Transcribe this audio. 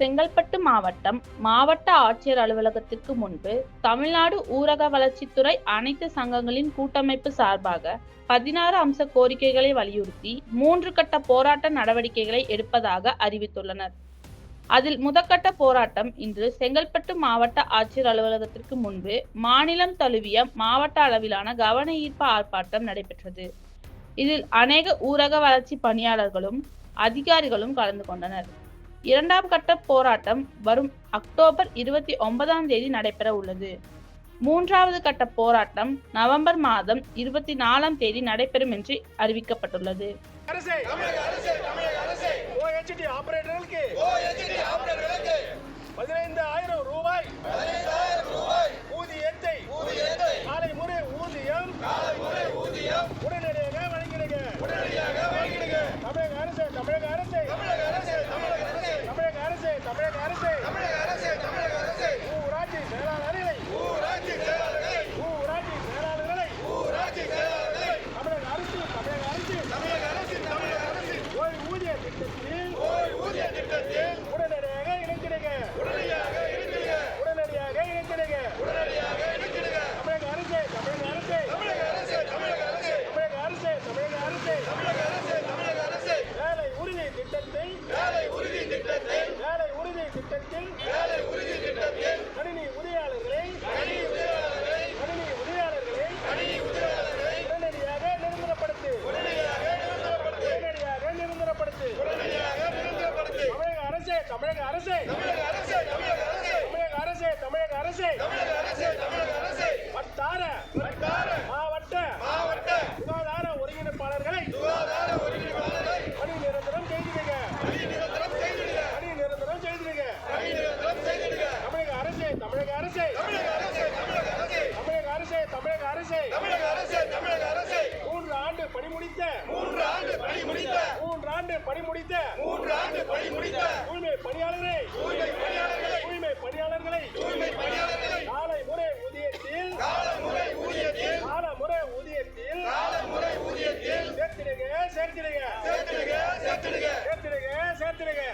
செங்கல்பட்டு மாவட்டம் மாவட்ட ஆட்சியர் அலுவலகத்திற்கு முன்பு தமிழ்நாடு ஊரக வளர்ச்சித்துறை அனைத்து சங்கங்களின் கூட்டமைப்பு சார்பாக பதினாறு அம்ச கோரிக்கைகளை வலியுறுத்தி மூன்று கட்ட போராட்ட நடவடிக்கைகளை எடுப்பதாக அறிவித்துள்ளனர். அதில் முதற்கட்ட போராட்டம் இன்று செங்கல்பட்டு மாவட்ட ஆட்சியர் அலுவலகத்திற்கு முன்பு மாநிலம் தழுவிய மாவட்ட அளவிலான கவன ஈர்ப்பு ஆர்ப்பாட்டம் நடைபெற்றது. இதில் அநேக ஊரக வளர்ச்சி பணியாளர்களும் அதிகாரிகளும் கலந்து கொண்டனர். இரண்டாம் கட்ட போராட்டம் வரும் அக்டோபர் இருபத்தி ஒன்பதாம் தேதி நடைபெற உள்ளது. மூன்றாவது கட்ட போராட்டம் நவம்பர் மாதம் இருபத்தி நாலாம் தேதி நடைபெறும் என்று அறிவிக்கப்பட்டுள்ளது. பதினைந்து ஆயிரம் ரூபாய் ஊதியத்தை காலை முறை ஊதியம் உடனடியாக வழங்கிடுங்க தமிழக அரசு தமிழக அரசு தமிழக அரசு தமிழக அரசு ஊராட்சி செயலாளர்களை ஊராட்சி செயலாளர்களை தமிழக அரசு தமிழக அரசு ஓய்வூதிய திட்டத்தில் உடனடியாக இணைந்திடுங்க உடனடியாக இணைந்திடுங்க தமிழக அரசு தமிழக அரசு தமிழக அரசு தமிழக அரசு வேலை உறுதி திட்டத்தில் வேலை உறுதி திட்டத்தில் கணினி உதவியாளர்களை கணினி உதவியாளர்களை உடனடியாக நிரந்தரப்படுத்து உடனடியாக நிரந்தரப்படுத்து தமிழக அரசே தமிழக அரசே தமிழக அரசே தமிழக அரசே வட்டார மாவட்ட சுகாதார ஒருங்கிணைப்பாளர்களை பணி நிரந்தரம் செய்திடுங்க. பணி நிரந்தரம் செய்திடுங்க. தமிழக அரசே தமிழக அரசே. தமிழக அரசே தமிழக அரசே. மூன்று ஆண்டு பணி முடித்த மூன்று ஆண்டு ஆண்டு பணி முடித்த மூன்று ஆண்டு பணி முடித்த தூய்மை பணியாளர்களை தூய்மை பணியாளர்களை தூய்மை பணியாளர்களை தூய்மை பணியாளர்களை காலை முறை ஊதியத்தில் கால முறை ஊதியத்தில் கால முறை ஊதியத்தில் கால முறை ஊதியத்தில் சேர்த்திடுங்க சேர்த்திடுங்க. சேர்த்திடுங்க சேர்த்திடுங்க. சேர்த்திடுங்க சேர்த்திடுங்க.